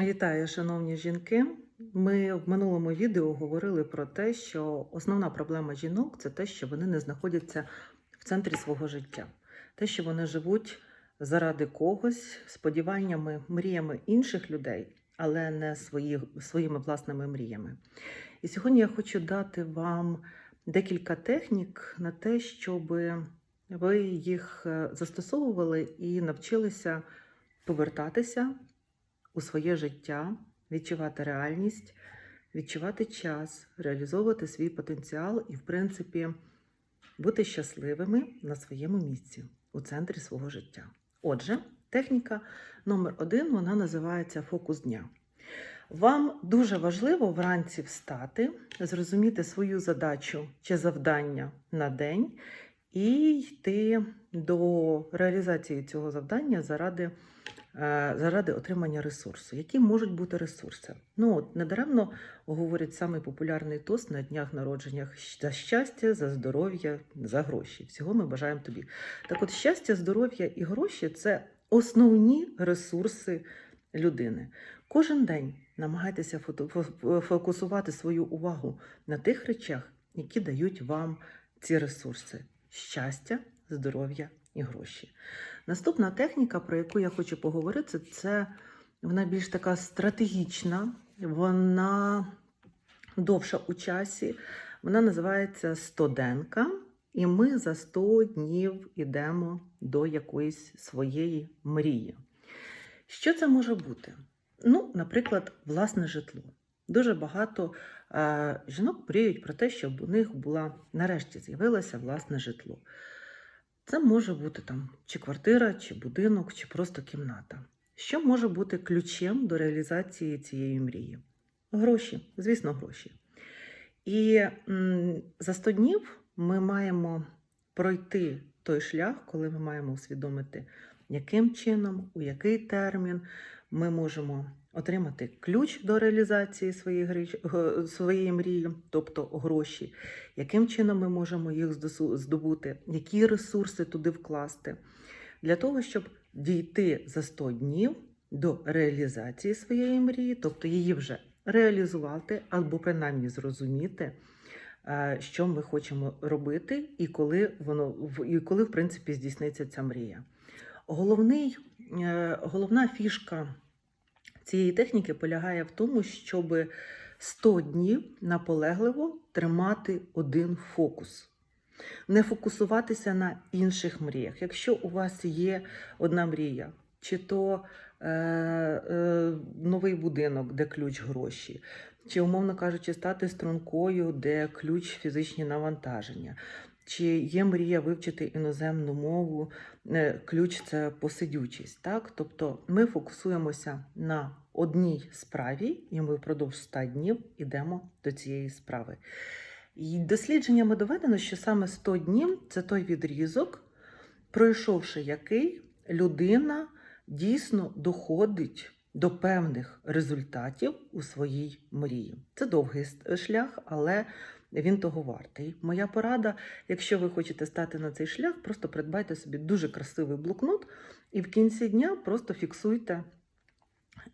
Вітаю, шановні жінки. Ми в минулому відео говорили про те, що основна проблема жінок це те, що вони не знаходяться в центрі свого життя, те, що вони живуть заради когось, сподіваннями, мріями інших людей, але не свої, своїми власними мріями. І сьогодні я хочу дати вам декілька технік на те, щоб ви їх е, застосовували і навчилися повертатися у своє життя, відчувати реальність, відчувати час, реалізовувати свій потенціал і, в принципі, бути щасливими на своєму місці у центрі свого життя. Отже, техніка номер один вона називається фокус дня. Вам дуже важливо вранці встати, зрозуміти свою задачу чи завдання на день і йти до реалізації цього завдання заради, заради отримання ресурсу. Які можуть бути ресурси? Ну, от недаремно говорять самий популярний тост на днях народженнях за щастя, за здоров'я, за гроші. Всього ми бажаємо тобі. Так от щастя, здоров'я і гроші це основні ресурси людини. Кожен день намагайтеся фокусувати свою увагу на тих речах, які дають вам ці ресурси: щастя, здоров'я і гроші. Наступна техніка, про яку я хочу поговорити, це вона більш така стратегічна, вона довша у часі. Вона називається стоденка, і ми за 100 днів йдемо до якоїсь своєї мрії. Що це може бути? Ну, наприклад, власне житло. Дуже багато е, жінок мріють про те, щоб у них була нарешті з'явилося власне житло. Це може бути там чи квартира, чи будинок, чи просто кімната. Що може бути ключем до реалізації цієї мрії? Гроші, звісно, гроші. І за 100 днів ми маємо пройти той шлях, коли ми маємо усвідомити, яким чином, у який термін ми можемо отримати ключ до реалізації своєї, своєї мрії, тобто гроші, яким чином ми можемо їх здобути, які ресурси туди вкласти, для того, щоб дійти за 100 днів до реалізації своєї мрії, тобто її вже реалізувати або принаймні зрозуміти, е, що ми хочемо робити, і коли воно і коли в принципі здійсниться ця мрія. Головний, е, головна фішка цієї техніки полягає в тому, щоб 100 днів наполегливо тримати один фокус. Не фокусуватися на інших мріях. Якщо у вас є одна мрія, чи то е, е, новий будинок, де ключ гроші, чи, умовно кажучи, стати стрункою, де ключ фізичні навантаження, чи є мрія вивчити іноземну мову, е, ключ це посидючість. Так? Тобто ми фокусуємося на одній справі, і ми впродовж 100 днів йдемо до цієї справи. І дослідженнями доведено, що саме 100 днів це той відрізок, пройшовши який людина дійсно доходить до певних результатів у своїй мрії. Це довгий шлях, але він того вартий. Моя порада, якщо ви хочете стати на цей шлях, просто придбайте собі дуже красивий блокнот і в кінці дня просто фіксуйте.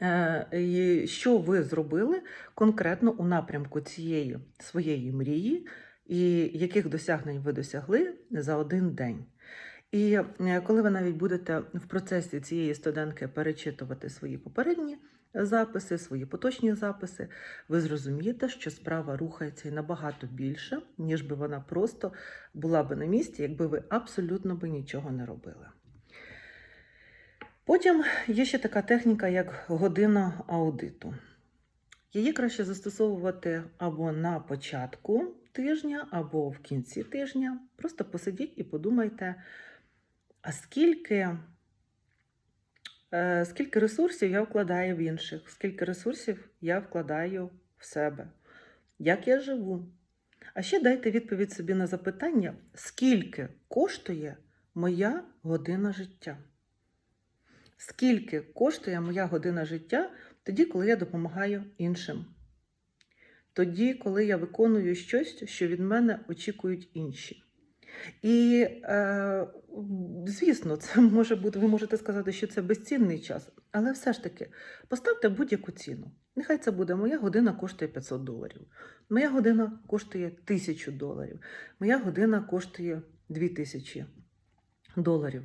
е, Що ви зробили конкретно у напрямку цієї своєї мрії, і яких досягнень ви досягли за один день? І е, коли ви навіть будете в процесі цієї студентки перечитувати свої попередні записи, свої поточні записи, ви зрозумієте, що справа рухається і набагато більше, ніж би вона просто була би на місці, якби ви абсолютно би нічого не робили. Потім є ще така техніка, як година аудиту. Її краще застосовувати або на початку тижня, або в кінці тижня. Просто посидіть і подумайте, а скільки, е, скільки ресурсів я вкладаю в інших, скільки ресурсів я вкладаю в себе, як я живу. А ще дайте відповідь собі на запитання, скільки коштує моя година життя. Скільки коштує моя година життя тоді, коли я допомагаю іншим? Тоді, коли я виконую щось, що від мене очікують інші. І, е, звісно, це може бути, ви можете сказати, що це безцінний час, але все ж таки поставте будь-яку ціну. Нехай це буде моя година коштує 500 доларів, моя година коштує 1000 доларів, моя година коштує 2000 доларів.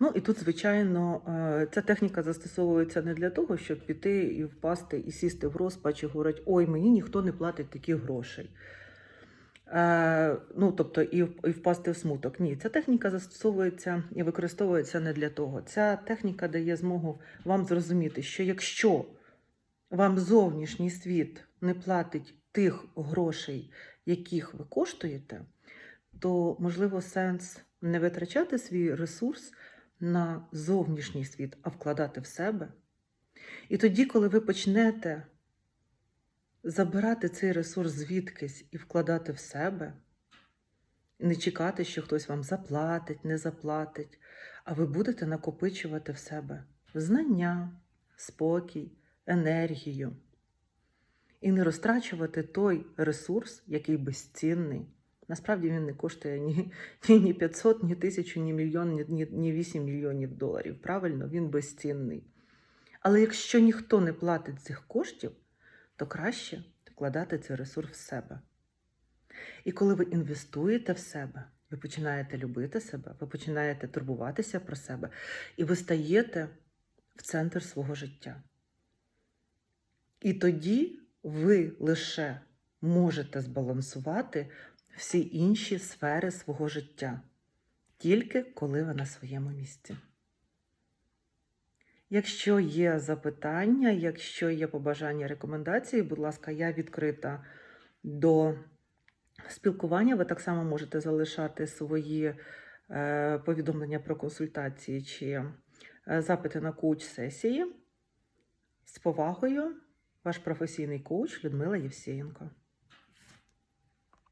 Ну і тут, звичайно, е, ця техніка застосовується не для того, щоб піти і впасти і сісти в розпач і говорити, ой, мені ніхто не платить таких грошей. Е, ну, тобто, і, і впасти в смуток. Ні, ця техніка застосовується і використовується не для того. Ця техніка дає змогу вам зрозуміти, що якщо вам зовнішній світ не платить тих грошей, яких ви коштуєте, то можливо сенс не витрачати свій ресурс на зовнішній світ, а вкладати в себе. І тоді, коли ви почнете забирати цей ресурс звідкись і вкладати в себе, не чекати, що хтось вам заплатить, не заплатить, а ви будете накопичувати в себе знання, спокій, енергію. І не розтрачувати той ресурс, який безцінний. Насправді він не коштує ні, ні, ні 500, ні 1000, ні мільйон, ні, ні 8 мільйонів доларів. Правильно, він безцінний. Але якщо ніхто не платить цих коштів, то краще вкладати цей ресурс в себе. І коли ви інвестуєте в себе, ви починаєте любити себе, ви починаєте турбуватися про себе, і ви стаєте в центр свого життя. І тоді ви лише можете збалансувати всі інші сфери свого життя, тільки коли ви на своєму місці. Якщо є запитання, якщо є побажання рекомендації, будь ласка, я відкрита до спілкування. Ви так само можете залишати свої е, повідомлення про консультації чи е, запити на коуч-сесії. З повагою, ваш професійний коуч Людмила Євсієнко.